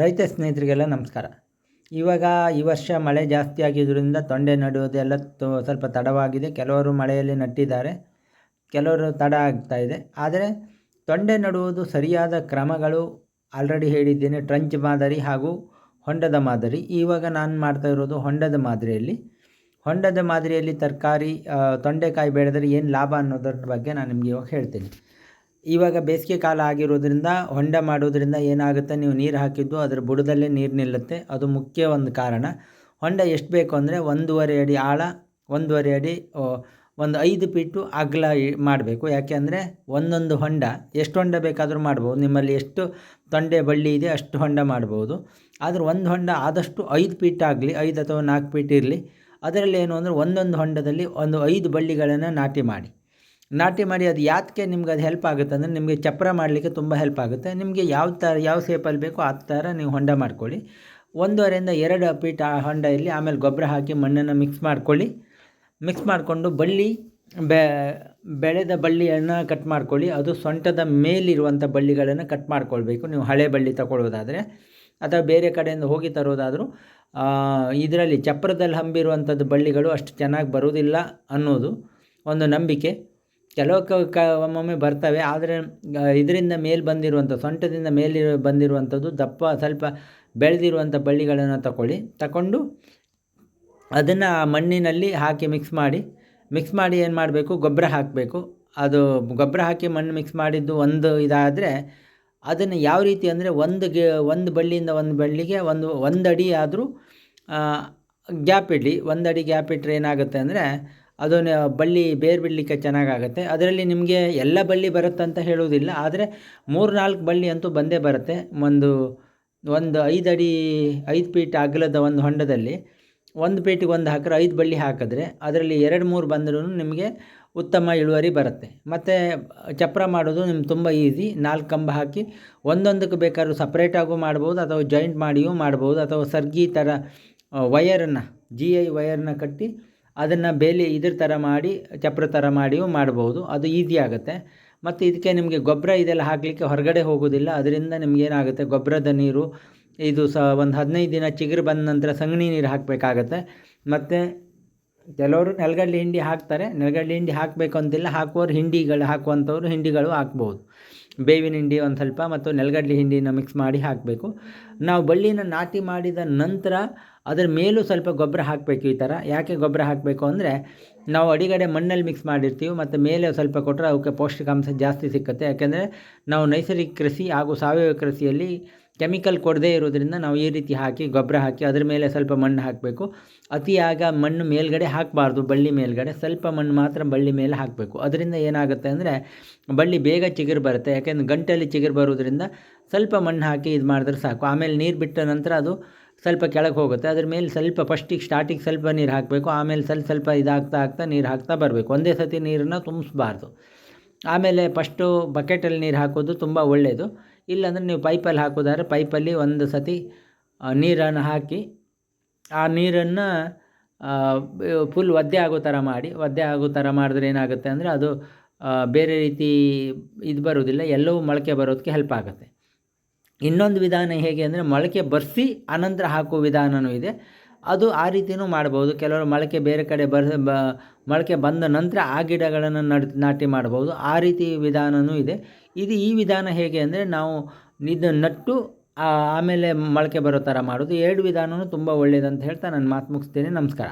ರೈತ ಸ್ನೇಹಿತರಿಗೆಲ್ಲ ನಮಸ್ಕಾರ. ಇವಾಗ ಈ ವರ್ಷ ಮಳೆ ಜಾಸ್ತಿ ಆಗಿದ್ದರಿಂದ ತೊಂಡೆ ನೆಡುವುದೆಲ್ಲ ತು, ಸ್ವಲ್ಪ ತಡವಾಗಿದೆ. ಕೆಲವರು ಮಳೆಯಲ್ಲಿ ನಟ್ಟಿದ್ದಾರೆ. ಕೆಲವರು ತಡ ಆಗ್ತಾ ಇದೆ. ಆದರೆ ತೊಂಡೆ ನೆಡುವುದು ಸರಿಯಾದ ಕ್ರಮಗಳು ಆಲ್ರೆಡಿ ಹೇಳಿದ್ದೇನೆ. ಟ್ರಂಚ್ ಮಾದರಿ ಹಾಗೂ ಹೊಂಡದ ಮಾದರಿ. ಇವಾಗ ನಾನು ಮಾಡ್ತಾ ಇರೋದು ಹೊಂಡದ ಮಾದರಿಯಲ್ಲಿ. ಹೊಂಡದ ಮಾದರಿಯಲ್ಲಿ ತರಕಾರಿ ತೊಂಡೆಕಾಯಿ ಬೆಳೆದರೆ ಏನು ಲಾಭ ಅನ್ನೋದರ ಬಗ್ಗೆ ನಾನು ನಿಮಗೆ ಇವಾಗ ಹೇಳ್ತೀನಿ. ಇವಾಗ ಬೇಸಿಗೆ ಕಾಲ ಆಗಿರೋದ್ರಿಂದ, ಹೊಂಡ ಮಾಡೋದ್ರಿಂದ ಏನಾಗುತ್ತೆ? ನೀವು ನೀರು ಹಾಕಿದ್ದು ಅದರ ಬುಡದಲ್ಲೇ ನೀರು ನಿಲ್ಲುತ್ತೆ. ಅದು ಮುಖ್ಯ ಒಂದು ಕಾರಣ. ಹೊಂಡ ಎಷ್ಟು ಬೇಕು ಅಂದರೆ ಒಂದೂವರೆ ಅಡಿ ಆಳ, ಒಂದೂವರೆ ಅಡಿ ಒಂದು ಐದು ಫೀಟು ಅಗಲ ಮಾಡಬೇಕು. ಯಾಕೆಂದರೆ ಒಂದೊಂದು ಹೊಂಡ, ಎಷ್ಟು ಹೊಂಡ ಬೇಕಾದರೂ ಮಾಡ್ಬೋದು. ನಿಮ್ಮಲ್ಲಿ ಎಷ್ಟು ತೊಂಡೆ ಬಳ್ಳಿ ಇದೆ ಅಷ್ಟು ಹೊಂಡ ಮಾಡ್ಬೋದು. ಆದರೆ ಒಂದು ಹೊಂಡ ಆದಷ್ಟು ಐದು ಫೀಟ್ ಆಗಲಿ, ಐದು ಅಥವಾ ನಾಲ್ಕು ಫೀಟ್ ಇರಲಿ, ಅದರಲ್ಲಿ ಏನು ಅಂದರೆ ಒಂದೊಂದು ಹೊಂಡದಲ್ಲಿ ಒಂದು ಐದು ಬಳ್ಳಿಗಳನ್ನು ನಾಟಿ ಮಾಡಿ. ನಾಟಿ ಮಾಡಿ ಅದು ಯಾತಕ್ಕೆ ನಿಮ್ಗೆ ಅದು ಹೆಲ್ಪ್ ಆಗುತ್ತೆ ಅಂದರೆ ನಿಮಗೆ ಚಪ್ಪರ ಮಾಡಲಿಕ್ಕೆ ತುಂಬ ಹೆಲ್ಪ್ ಆಗುತ್ತೆ. ನಿಮಗೆ ಯಾವ ಥರ ಯಾವ ಸೇಪಲ್ಲಿ ಬೇಕೋ ಆ ಥರ ನೀವು ಹೊಂಡ ಮಾಡ್ಕೊಳ್ಳಿ. ಒಂದೂವರೆಯಿಂದ ಎರಡು ಪೀಟ್ ಆ ಹೊಂಡ ಇಲ್ಲಿ ಆಮೇಲೆ ಗೊಬ್ಬರ ಹಾಕಿ ಮಣ್ಣನ್ನು ಮಿಕ್ಸ್ ಮಾಡ್ಕೊಳ್ಳಿ. ಮಿಕ್ಸ್ ಮಾಡಿಕೊಂಡು ಬಳ್ಳಿ, ಬೆ, ಬೆಳೆದ ಬಳ್ಳಿಯನ್ನು ಕಟ್ ಮಾಡ್ಕೊಳ್ಳಿ. ಅದು ಸೊಂಟದ ಮೇಲಿರುವಂಥ ಬಳ್ಳಿಗಳನ್ನು ಕಟ್ ಮಾಡ್ಕೊಳ್ಬೇಕು. ನೀವು ಹಳೆ ಬಳ್ಳಿ ತಗೊಳ್ಳೋದಾದರೆ ಅಥವಾ ಬೇರೆ ಕಡೆಯಿಂದ ಹೋಗಿ ತರೋದಾದರೂ ಇದರಲ್ಲಿ ಚಪ್ರದಲ್ಲಿ ಹಂಬಿರುವಂಥದ್ದು ಬಳ್ಳಿಗಳು ಅಷ್ಟು ಚೆನ್ನಾಗಿ ಬರುವುದಿಲ್ಲ ಅನ್ನೋದು ಒಂದು ನಂಬಿಕೆ. ಕೆಲವು ಕ ಒಮ್ಮೊಮ್ಮೆ ಬರ್ತವೆ, ಆದರೆ ಇದರಿಂದ ಮೇಲೆ ಬಂದಿರುವಂಥ ಸೊಂಟದಿಂದ ಮೇಲೆ ಬಂದಿರುವಂಥದ್ದು ದಪ್ಪ, ಸ್ವಲ್ಪ ಬೆಳೆದಿರುವಂಥ ಬಳ್ಳಿಗಳನ್ನು ತಗೊಳ್ಳಿ ತಗೊಂಡು ಅದನ್ನು ಮಣ್ಣಿನಲ್ಲಿ ಹಾಕಿ ಮಿಕ್ಸ್ ಮಾಡಿ ಮಿಕ್ಸ್ ಮಾಡಿ ಏನು ಮಾಡಬೇಕು? ಗೊಬ್ಬರ ಹಾಕಬೇಕು. ಅದು ಗೊಬ್ಬರ ಹಾಕಿ ಮಣ್ಣು ಮಿಕ್ಸ್ ಮಾಡಿದ್ದು ಒಂದು ಇದಾದರೆ ಅದನ್ನು ಯಾವ ರೀತಿ ಅಂದರೆ ಒಂದು ಗೆ, ಒಂದು ಬಳ್ಳಿಯಿಂದ ಒಂದು ಬಳ್ಳಿಗೆ ಒಂದು ಒಂದು ಅಡಿ ಆದರೂ ಗ್ಯಾಪ್ ಇಡಲಿ. ಒಂದು ಅಡಿ ಗ್ಯಾಪ್ ಇಟ್ಟರೆ ಏನಾಗುತ್ತೆ ಅಂದರೆ ಅದು ಬಳ್ಳಿ, ಬೇರು ಬಿಡಲಿಕ್ಕೆ ಚೆನ್ನಾಗಾಗುತ್ತೆ. ಅದರಲ್ಲಿ ನಿಮಗೆ ಎಲ್ಲ ಬಳ್ಳಿ ಬರುತ್ತಂತ ಹೇಳುವುದಿಲ್ಲ. ಆದರೆ ಮೂರು ನಾಲ್ಕು ಬಳ್ಳಿ ಅಂತೂ ಬಂದೇ ಬರುತ್ತೆ. ಒಂದು ಒಂದು ಐದು ಅಡಿ, ಐದು ಫೀಟ್ ಅಗಲದ ಒಂದು ಹೊಂಡದಲ್ಲಿ. ಒಂದು ಪೀಟಿಗೆ ಒಂದು ಹಾಕಿದ್ರೆ ಐದು ಬಳ್ಳಿ ಹಾಕಿದ್ರೆ ಅದರಲ್ಲಿ ಎರಡು, ಮೂರು ಬಂದರೂ ನಿಮಗೆ ಉತ್ತಮ ಇಳುವರಿ ಬರುತ್ತೆ. ಮತ್ತು ಚಪ್ರ ಮಾಡೋದು ನಿಮ್ಗೆ ತುಂಬ ಈಸಿ ನಾಲ್ಕು ಕಂಬ ಹಾಕಿ ಒಂದೊಂದಕ್ಕೆ ಬೇಕಾದ್ರೂ ಸಪ್ರೇಟಾಗೂ ಮಾಡ್ಬೋದು, ಅಥವಾ ಜಾಯಿಂಟ್ ಮಾಡಿಯೂ ಮಾಡ್ಬೋದು, ಅಥವಾ ಸರ್ಗಿ ಥರ ವಯರನ್ನು ಜಿ ಐ ವಯರನ್ನ ಕಟ್ಟಿ ಅದನ್ನು ಬೇಲಿ ಇದ್ರ ಥರ ಮಾಡಿ, ಚಪ್ರ ಥರ ಮಾಡಿಯೂ ಮಾಡ್ಬೋದು. ಅದು ಈಸಿ ಆಗುತ್ತೆ. ಮತ್ತು ಇದಕ್ಕೆ ನಿಮಗೆ ಗೊಬ್ಬರ ಇದೆಲ್ಲ ಹಾಕಲಿಕ್ಕೆ ಹೊರಗಡೆ ಹೋಗೋದಿಲ್ಲ. ಅದರಿಂದ ನಿಮಗೇನಾಗುತ್ತೆ ಗೊಬ್ಬರದ ನೀರು, ಇದು ಸಹ ಒಂದು ಹದಿನೈದು ದಿನ ಚಿಗುರು ಬಂದ ನಂತರ ಸಗಣಿ ನೀರು ಹಾಕಬೇಕಾಗತ್ತೆ. ಮತ್ತು ಕೆಲವರು ನೆಲಗಡಲೆ ಹಿಂಡಿ ಹಾಕ್ತಾರೆ. ನೆಲಗಡಲೆ ಹಿಂಡಿ ಹಾಕಬೇಕು ಅಂತಿಲ್ಲ. ಹಾಕುವವರು ಹಿಂಡಿಗಳು, ಹಾಕುವಂಥವ್ರು ಹಿಂಡಿಗಳು ಹಾಕ್ಬೋದು. ಬೇವಿನ ಹಿಂಡಿ ಒಂದು ಸ್ವಲ್ಪ ಮತ್ತು ನೆಲಗಡಲೆ ಹಿಂಡಿನ ಮಿಕ್ಸ್ ಮಾಡಿ ಹಾಕಬೇಕು. ನಾವು ಬಳ್ಳಿನ ನಾಟಿ ಮಾಡಿದ ನಂತರ ಅದರ ಮೇಲೂ ಸ್ವಲ್ಪ ಗೊಬ್ಬರ ಹಾಕಬೇಕು ಈ ಥರ. ಯಾಕೆ ಗೊಬ್ಬರ ಹಾಕಬೇಕು ಅಂದರೆ ನಾವು ಅಡಿಗಡೆ ಮಣ್ಣಲ್ಲಿ ಮಿಕ್ಸ್ ಮಾಡಿರ್ತೀವಿ ಮತ್ತು ಮೇಲೆ ಸ್ವಲ್ಪ ಕೊಟ್ಟರೆ ಅವಕ್ಕೆ ಪೌಷ್ಟಿಕಾಂಶ ಜಾಸ್ತಿ ಸಿಕ್ಕುತ್ತೆ. ಯಾಕೆಂದರೆ ನಾವು ನೈಸರ್ಗಿಕ ಕೃಷಿ ಹಾಗೂ ಸಾವಯವ ಕೃಷಿಯಲ್ಲಿ ಕೆಮಿಕಲ್ ಕೊಡದೇ ಇರೋದ್ರಿಂದ ನಾವು ಈ ರೀತಿ ಹಾಕಿ, ಗೊಬ್ಬರ ಹಾಕಿ, ಅದ್ರ ಮೇಲೆ ಸ್ವಲ್ಪ ಮಣ್ಣು ಹಾಕಬೇಕು. ಅತಿಯಾಗ ಮಣ್ಣು ಮೇಲ್ಗಡೆ ಹಾಕಬಾರ್ದು, ಬಳ್ಳಿ ಮೇಲ್ಗಡೆ. ಸ್ವಲ್ಪ ಮಣ್ಣು ಮಾತ್ರ ಬಳ್ಳಿ ಮೇಲೆ ಹಾಕಬೇಕು. ಅದರಿಂದ ಏನಾಗುತ್ತೆ ಅಂದರೆ, ಬಳ್ಳಿ ಬೇಗ ಚಿಗುರು ಬರುತ್ತೆ. ಯಾಕೆಂದ್ರೆ ಗಂಟಲ್ಲಿ ಚಿಗುರು ಬರೋದ್ರಿಂದ ಸ್ವಲ್ಪ ಮಣ್ಣು ಹಾಕಿ ಇದು ಮಾಡಿದ್ರೆ ಸಾಕು. ಆಮೇಲೆ ನೀರು ಬಿಟ್ಟ ನಂತರ ಅದು ಸ್ವಲ್ಪ ಕೆಳಗೆ ಹೋಗುತ್ತೆ. ಅದ್ರ ಮೇಲೆ ಸ್ವಲ್ಪ ಫಸ್ಟಿಗೆ ಸ್ಟಾರ್ಟಿಗೆ ಸ್ವಲ್ಪ ನೀರು ಹಾಕಬೇಕು. ಆಮೇಲೆ ಸ್ವಲ್ಪ ಸ್ವಲ್ಪ ಇದಾಗ್ತಾ ಆಗ್ತಾ ನೀರು ಹಾಕ್ತಾ ಬರಬೇಕು. ಒಂದೇ ಸತಿ ನೀರನ್ನು ತುಂಬಿಸ್ಬಾರ್ದು. ಆಮೇಲೆ ಫಸ್ಟು ಬಕೆಟಲ್ಲಿ ನೀರು ಹಾಕೋದು ತುಂಬ ಒಳ್ಳೆಯದು ಇಲ್ಲಾಂದರೆ ನೀವು ಪೈಪಲ್ಲಿ ಹಾಕೋದಾದ್ರೆ ಪೈಪಲ್ಲಿ ಒಂದು ಸತಿ ನೀರನ್ನು ಹಾಕಿ, ಆ ನೀರನ್ನು ಫುಲ್ ಒದ್ದೆ ಆಗೋ ಥರ ಮಾಡಿ, ಒದ್ದೆ ಆಗೋ ಥರ ಮಾಡಿದ್ರೆ ಏನಾಗುತ್ತೆ ಅಂದರೆ ಅದು ಬೇರೆ ರೀತಿ ಇದು ಬರೋದಿಲ್ಲ ಎಲ್ಲವೂ ಮೊಳಕೆ ಬರೋದಕ್ಕೆ ಹೆಲ್ಪ್ ಆಗುತ್ತೆ. ಇನ್ನೊಂದು ವಿಧಾನ ಹೇಗೆ ಅಂದರೆ ಮೊಳಕೆ ಬರೆಸಿ ಅನಂತರ ಹಾಕುವ ವಿಧಾನವೂ ಇದೆ. ಅದು ಆ ರೀತಿಯೂ ಮಾಡ್ಬೋದು. ಕೆಲವರು ಮೊಳಕೆ ಬೇರೆ ಕಡೆ ಬರ ಮೊಳಕೆ ಬಂದ ನಂತರ ಆ ಗಿಡಗಳನ್ನು ನಡ್, ನಾಟಿ ಮಾಡ್ಬೋದು. ಆ ರೀತಿ ವಿಧಾನವೂ ಇದೆ. ಇದು ಈ ವಿಧಾನ ಹೇಗೆ ಅಂದರೆ ನಾವು ಇದು ನಟ್ಟು ಆಮೇಲೆ ಮೊಳಕೆ ಬರೋ ಥರ ಮಾಡೋದು. ಎರಡು ವಿಧಾನವೂ ತುಂಬ ಒಳ್ಳೆಯದಂತ ಹೇಳ್ತಾ ನಾನು ಮಾತು ಮುಗಿಸ್ತೇನೆ. ನಮಸ್ಕಾರ.